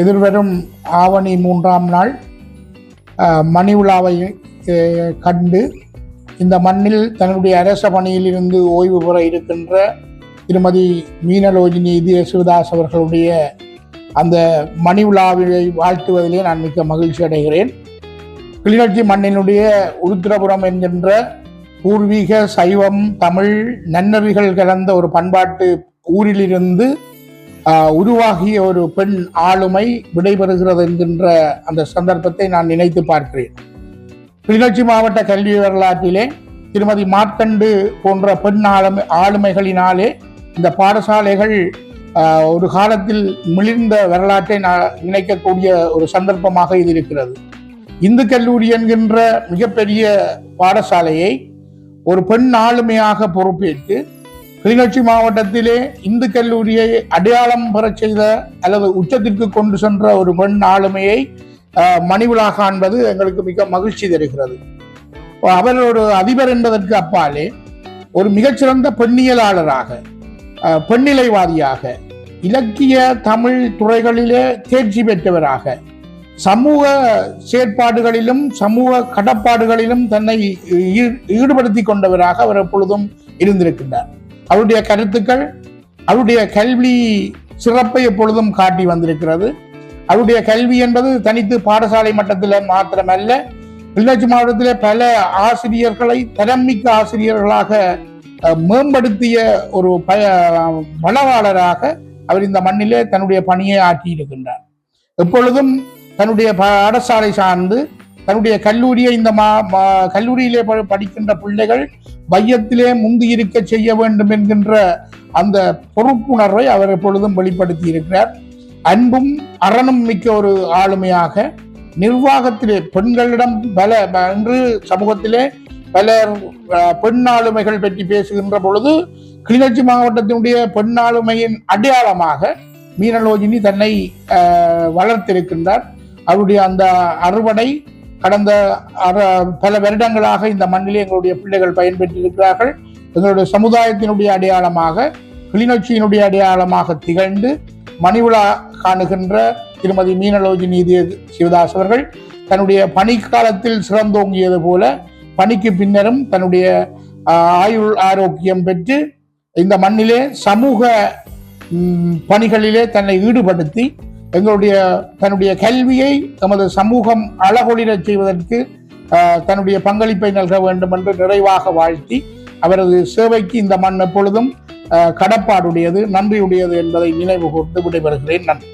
எதிர்வரும் ஆவணி மூன்றாம் நாள் மணி விழாவை கண்டு இந்த மண்ணில் தன்னுடைய அரச பணியிலிருந்து ஓய்வு பெற இருக்கின்ற திருமதி மீனலோஜினி இதய சிவதாஸ் அவர்களுடைய அந்த மணி விழாவை வாழ்த்துவதிலே நான் மிக்க மகிழ்ச்சி அடைகிறேன். கிளிநொச்சி மண்ணினுடைய உருத்திரபுரம் என்கின்ற பூர்வீக சைவம் தமிழ் நன்னறிகள் கலந்த ஒரு பண்பாட்டு ஊரிலிருந்து உருவாகிய ஒரு பெண் ஆளுமை விடைபெறுகிறது என்கின்ற அந்த சந்தர்ப்பத்தை நான் நினைத்து பார்க்கிறேன். கிளிநொச்சி மாவட்ட கல்வி வரலாற்றிலே திருமதி மார்க்கண்டு போன்ற பெண் ஆளுமை ஆளுமைகளினாலே இந்த பாடசாலைகள் ஒரு காலத்தில் மிளிர்ந்த வரலாற்றை நான் நினைக்கக்கூடிய ஒரு சந்தர்ப்பமாக இது இருக்கிறது. இந்து கல்லூரி என்கின்ற மிகப்பெரிய பாடசாலையை ஒரு பெண் ஆளுமையாக பொறுப்பேற்று கிளிநொச்சி மாவட்டத்திலே இந்து கல்லூரியை அடையாளம் பெறச் செய்த அல்லது உச்சத்திற்கு கொண்டு சென்ற ஒரு பெண் ஆளுமையை மணிவிழா காண்பது எங்களுக்கு மிக மகிழ்ச்சி தருகிறது. அவர் ஒரு அதிபர் என்பதற்கு அப்பாலே ஒரு மிகச்சிறந்த பெண்ணியலாளராக பெண்ணிலைவாதியாக இலக்கிய தமிழ் துறைகளிலே தேர்ச்சி பெற்றவராக சமூக செயற்பாடுகளிலும் சமூக கடப்பாடுகளிலும் தன்னை ஈ- ஈடுபடுத்தி கொண்டவராக அவர் எப்பொழுதும் இருந்திருக்கின்றார். அவருடைய கருத்துக்கள் அவருடைய கல்வி சிறப்பை எப்பொழுதும் காட்டி வந்திருக்கிறது. அவருடைய கல்வி என்பது தனித்து பாடசாலை மட்டத்தில் மாத்திரமல்ல கிளிநொச்சி மாவட்டத்தில் பல ஆசிரியர்களை தரமிக்க ஆசிரியர்களாக மேம்படுத்திய ஒரு பய வளவாளராக அவர் இந்த மண்ணிலே தன்னுடைய பணியை ஆற்றியிருக்கின்றார். எப்பொழுதும் தன்னுடைய பாடசாலை சார்ந்து தன்னுடைய கல்லூரியை இந்த மா கல்லூரியிலே படிக்கின்ற பிள்ளைகள் மையத்திலே முந்தி இருக்க செய்ய வேண்டும் என்கின்ற அந்த பொறுப்புணர்வை அவர் எப்பொழுதும் வெளிப்படுத்தி இருக்கிறார். அன்பும் அறனும் மிக்க ஒரு ஆளுமையாக நிர்வாகத்திலே பெண்களிடம் பல இன்று சமூகத்திலே பலர் பெண் ஆளுமைகள் பற்றி பேசுகின்ற பொழுது கிளிநொச்சி மாவட்டத்தினுடைய பெண் ஆளுமையின் அடையாளமாக மீனலோஜினி தன்னை வளர்த்திருக்கின்றார். அவருடைய அந்த அறுவடை கடந்த பல வருடங்களாக இந்த மண்ணிலே எங்களுடைய பிள்ளைகள் பயன்பெற்றிருக்கிறார்கள். எங்களுடைய சமுதாயத்தினுடைய அடையாளமாக கிளிநொச்சியினுடைய அடையாளமாக திகழ்ந்து மணிவிழா காணுகின்ற திருமதி மீனலோஜி நீதி சிவதாஸ் அவர்கள் தன்னுடைய பணிக்காலத்தில் சிறந்தோங்கியது போல பணிக்கு பின்னரும் தன்னுடைய ஆயுள் ஆரோக்கியம் பெற்று இந்த மண்ணிலே சமூக பணிகளிலே தன்னை ஈடுபடுத்தி எங்களுடைய தன்னுடைய கல்வியை தமது சமூகம் அழகொளிரச் செய்வதற்கு தன்னுடைய பங்களிப்பை நல்க வேண்டும் என்று நிறைவாக வாழ்த்தி அவரது சேவைக்கு இந்த மண் எப்பொழுதும் கடப்பாடுடையது நன்றியுடையது என்பதை நினைவு கூர்ந்து விடைபெறுகிறேன். நன்றி.